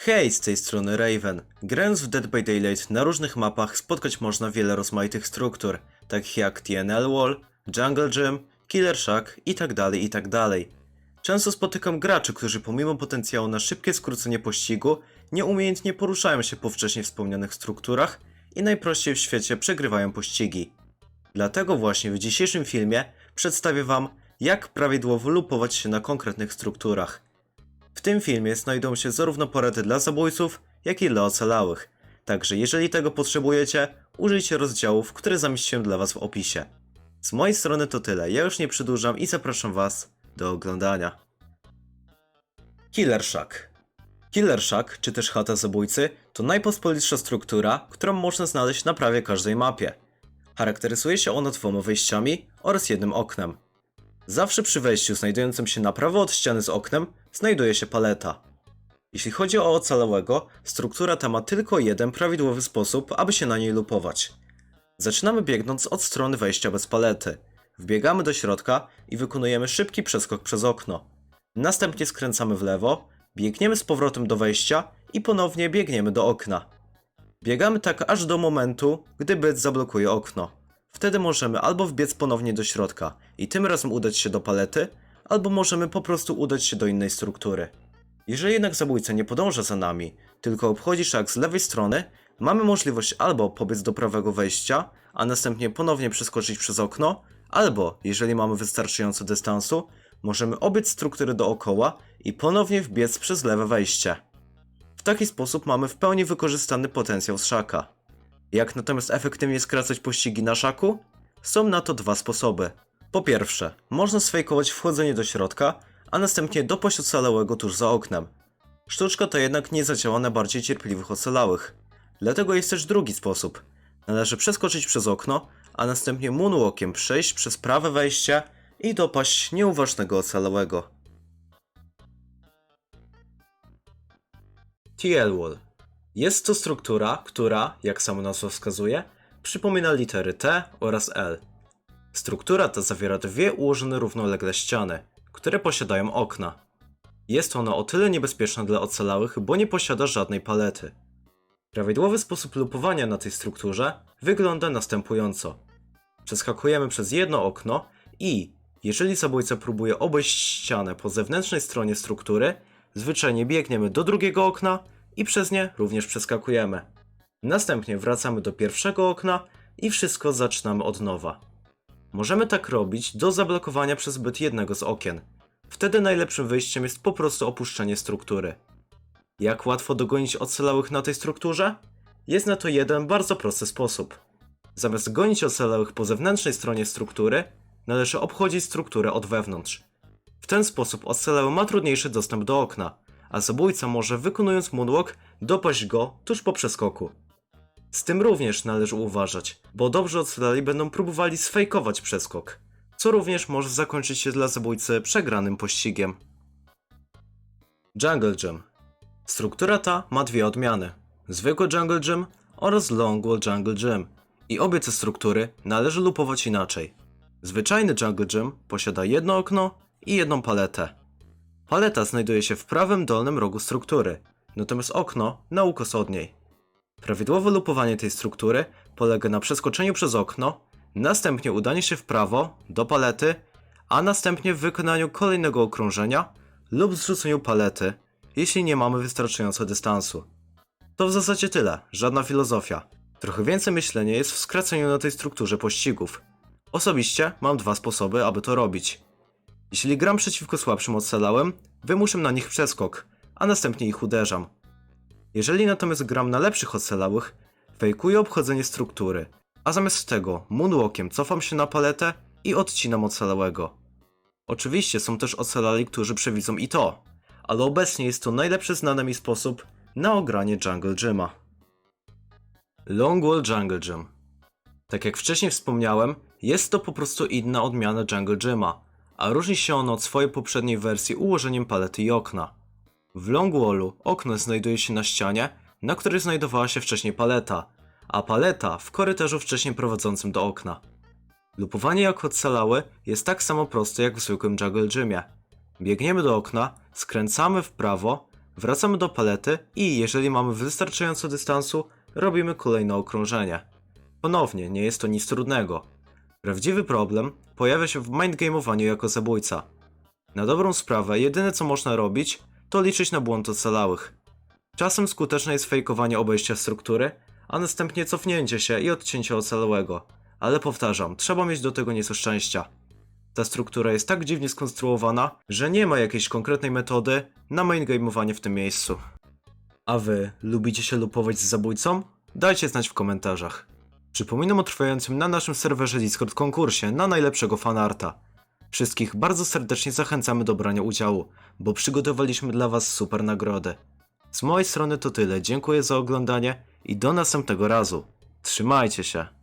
Hej, z tej strony Raven. Grając w Dead by Daylight na różnych mapach spotkać można wiele rozmaitych struktur, takich jak TNL Wall, Jungle Gym, Killer Shack itd. itd. Często spotykam graczy, którzy pomimo potencjału na szybkie skrócenie pościgu, nieumiejętnie poruszają się po wcześniej wspomnianych strukturach i najprościej w świecie przegrywają pościgi. Dlatego właśnie w dzisiejszym filmie przedstawię Wam, jak prawidłowo lupować się na konkretnych strukturach. W tym filmie znajdą się zarówno porady dla zabójców, jak i dla ocalałych. Także jeżeli tego potrzebujecie, użyjcie rozdziałów, które zamieściłem dla Was w opisie. Z mojej strony to tyle, ja już nie przedłużam i zapraszam Was do oglądania. Killer Shack Killer Shack, czy też chata zabójcy, to najpospolitsza struktura, którą można znaleźć na prawie każdej mapie. Charakteryzuje się ona dwoma wejściami oraz jednym oknem. Zawsze przy wejściu znajdującym się na prawo od ściany z oknem znajduje się paleta. Jeśli chodzi o ocalałego, struktura ta ma tylko jeden prawidłowy sposób, aby się na niej lupować. Zaczynamy biegnąc od strony wejścia bez palety. Wbiegamy do środka i wykonujemy szybki przeskok przez okno. Następnie skręcamy w lewo, biegniemy z powrotem do wejścia i ponownie biegniemy do okna. Biegamy tak aż do momentu, gdy byt zablokuje okno. Wtedy możemy albo wbiec ponownie do środka i tym razem udać się do palety, albo możemy po prostu udać się do innej struktury. Jeżeli jednak zabójca nie podąża za nami, tylko obchodzi szak z lewej strony, mamy możliwość albo pobiec do prawego wejścia, a następnie ponownie przeskoczyć przez okno, albo, jeżeli mamy wystarczająco dystansu, możemy obiec struktury dookoła i ponownie wbiec przez lewe wejście. W taki sposób mamy w pełni wykorzystany potencjał z szaka. Jak natomiast efektywnie skracać pościgi na szaku? Są na to dwa sposoby. Po pierwsze, można sfejkować wchodzenie do środka, a następnie dopaść ocalałego tuż za oknem. Sztuczka ta jednak nie zadziała na bardziej cierpliwych ocalałych. Dlatego jest też drugi sposób. Należy przeskoczyć przez okno, a następnie moonwalkiem przejść przez prawe wejście i dopaść nieuważnego ocalałego. TL Wall jest to struktura, która, jak sama nazwa wskazuje, przypomina litery T oraz L. Struktura ta zawiera dwie ułożone równolegle ściany, które posiadają okna. Jest ona o tyle niebezpieczna dla ocalałych, bo nie posiada żadnej palety. Prawidłowy sposób lupowania na tej strukturze wygląda następująco. Przeskakujemy przez jedno okno i, jeżeli zabójca próbuje obejść ścianę po zewnętrznej stronie struktury, zwyczajnie biegniemy do drugiego okna i przez nie również przeskakujemy. Następnie wracamy do pierwszego okna i wszystko zaczynamy od nowa. Możemy tak robić do zablokowania przez zbyt jednego z okien. Wtedy najlepszym wyjściem jest po prostu opuszczenie struktury. Jak łatwo dogonić ocalałych na tej strukturze? Jest na to jeden bardzo prosty sposób. Zamiast gonić ocalałych po zewnętrznej stronie struktury, należy obchodzić strukturę od wewnątrz. W ten sposób ocalały ma trudniejszy dostęp do okna, a zabójca może wykonując moonwalk dopaść go tuż po przeskoku. Z tym również należy uważać, bo dobrze ocalali będą próbowali sfejkować przeskok, co również może zakończyć się dla zabójcy przegranym pościgiem. Jungle Gym Struktura ta ma dwie odmiany. Zwykły Jungle Gym oraz Long Wall Jungle Gym i obie te struktury należy lupować inaczej. Zwyczajny Jungle Gym posiada jedno okno i jedną paletę. Paleta znajduje się w prawym dolnym rogu struktury, natomiast okno na ukos od niej. Prawidłowe lupowanie tej struktury polega na przeskoczeniu przez okno, następnie udaniu się w prawo do palety, a następnie wykonaniu kolejnego okrążenia lub zrzuceniu palety, jeśli nie mamy wystarczająco dystansu. To w zasadzie tyle, żadna filozofia. Trochę więcej myślenia jest w skraceniu na tej strukturze pościgów. Osobiście mam dwa sposoby, aby to robić. Jeśli gram przeciwko słabszym ocalałym, wymuszam na nich przeskok, a następnie ich uderzam. Jeżeli natomiast gram na lepszych ocalałych, fejkuję obchodzenie struktury, a zamiast tego moonwalkiem cofam się na paletę i odcinam ocalałego. Oczywiście są też ocalali, którzy przewidzą i to, ale obecnie jest to najlepszy znany mi sposób na ogranie Jungle Gyma. Long Wall Jungle Gym Tak jak wcześniej wspomniałem, jest to po prostu inna odmiana Jungle Gyma, a różni się ono od swojej poprzedniej wersji ułożeniem palety i okna. W Long Wallu okno znajduje się na ścianie, na której znajdowała się wcześniej paleta, a paleta w korytarzu wcześniej prowadzącym do okna. Lupowanie jako ocalałe jest tak samo proste jak w zwykłym Jungle Gymie. Biegniemy do okna, skręcamy w prawo, Wracamy do palety i jeżeli mamy wystarczająco dystansu, robimy kolejne okrążenie. Ponownie, nie jest to nic trudnego. Prawdziwy problem pojawia się w mindgamowaniu jako zabójca. Na dobrą sprawę, jedyne co można robić, to liczyć na błąd ocalałych. Czasem skuteczne jest fejkowanie obejścia struktury, a następnie cofnięcie się i odcięcie ocalałego. Ale powtarzam, trzeba mieć do tego nieco szczęścia. Ta struktura jest tak dziwnie skonstruowana, że nie ma jakiejś konkretnej metody na maingamowanie w tym miejscu. A wy lubicie się lupować z zabójcą? Dajcie znać w komentarzach. Przypominam o trwającym na naszym serwerze Discord konkursie na najlepszego fanarta. Wszystkich bardzo serdecznie zachęcamy do brania udziału, bo przygotowaliśmy dla Was super nagrody. Z mojej strony to tyle, dziękuję za oglądanie i do następnego razu. Trzymajcie się!